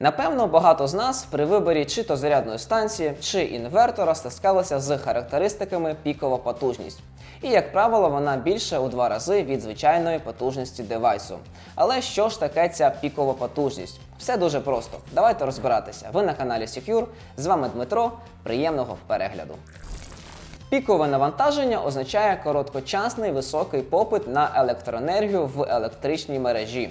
Напевно, багато з нас при виборі чи то зарядної станції, чи інвертора стискалися з характеристиками пікова потужність. І, як правило, вона більше у два рази від звичайної потужності девайсу. Але що ж таке ця пікова потужність? Все дуже просто. Давайте розбиратися. Ви на каналі Secure. З вами Дмитро. Приємного перегляду. Пікове навантаження означає короткочасний високий попит на електроенергію в електричній мережі.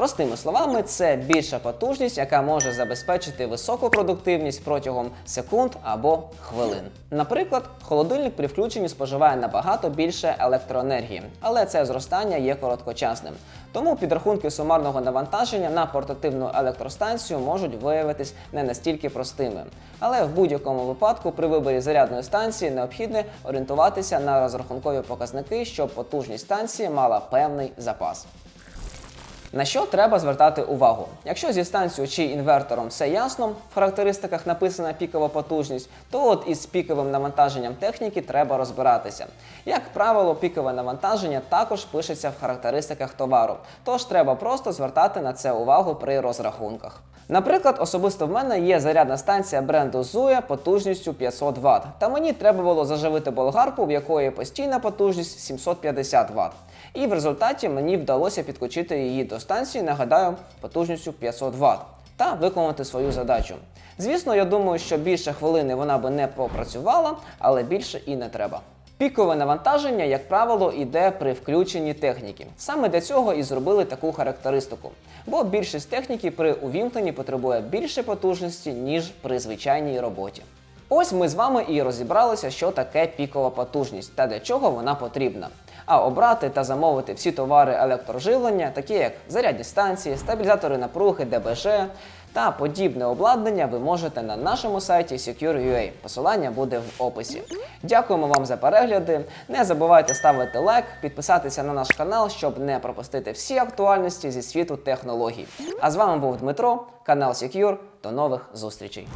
Простими словами, це більша потужність, яка може забезпечити високу продуктивність протягом секунд або хвилин. Наприклад, холодильник при включенні споживає набагато більше електроенергії, але це зростання є короткочасним. Тому підрахунки сумарного навантаження на портативну електростанцію можуть виявитись не настільки простими. Але в будь-якому випадку при виборі зарядної станції необхідно орієнтуватися на розрахункові показники, щоб потужність станції мала певний запас. На що треба звертати увагу? Якщо зі станцією чи інвертором все ясно, в характеристиках написана пікова потужність, то от із піковим навантаженням техніки треба розбиратися. Як правило, пікове навантаження також пишеться в характеристиках товару, тож треба просто звертати на це увагу при розрахунках. Наприклад, особисто в мене є зарядна станція бренду Zuya потужністю 500 Вт, та мені треба було заживити болгарку, в якої постійна потужність 750 Вт. І в результаті мені вдалося підключити її до станції, нагадаю, потужністю 500 Вт та виконати свою задачу. Звісно, я думаю, що більше хвилини вона би не попрацювала, але більше і не треба. Пікове навантаження, як правило, йде при включенні техніки. Саме для цього і зробили таку характеристику. Бо більшість техніки при увімкненні потребує більше потужності, ніж при звичайній роботі. Ось ми з вами і розібралися, що таке пікова потужність та для чого вона потрібна. А обрати та замовити всі товари електроживлення, такі як зарядні станції, стабілізатори напруги, ДБЖ та подібне обладнання, ви можете на нашому сайті Secure.ua. Посилання буде в описі. Дякуємо вам за перегляди. Не забувайте ставити лайк, підписатися на наш канал, щоб не пропустити всі актуальності зі світу технологій. А з вами був Дмитро, канал Secure. До нових зустрічей.